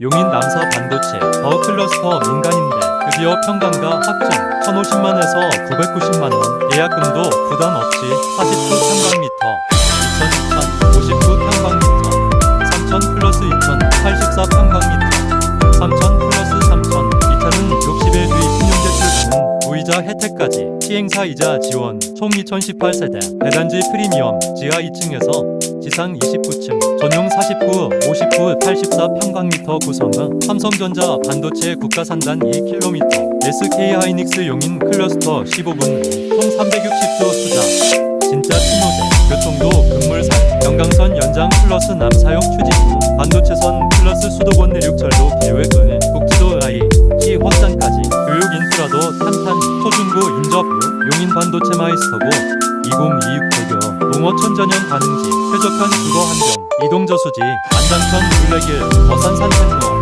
용인 남사 반도체 더 클러스터 민간임대 드디어 평당가 확정. 1,050만에서 990만원. 예약금도 부담 없이 49 평방미터. 2,000, 2,000, 59 평방미터. 3,000 플러스 2,000 84 평방미터. 3,000 플러스 3,000 이차는 60일 뒤 신용대출 가능 무이자 혜택까지. 시행사 이자 지원. 총 2018세대. 대단지 프리미엄. 지하 2층에서 지상 29층 전용 49, 59, 84 평방미터 구성은 삼성전자 반도체 국가산단 2km SK 하이닉스 용인 클러스터 15분 총 360조 투자 진짜 친호재 교통도 금물산 영강선 연장 플러스 남사역 추진. 중 반도체선 플러스 수도권 내륙철도 계획 은행 국지도 I 시 확장까지 교육 인프라도 탄탄. 초중고 인접부 용인 반도체 마이스터고 2026 대교 농어촌 전형 가능지 쾌적한 주거 환경 이동저수지 안장천 둘레길 어산산 텐로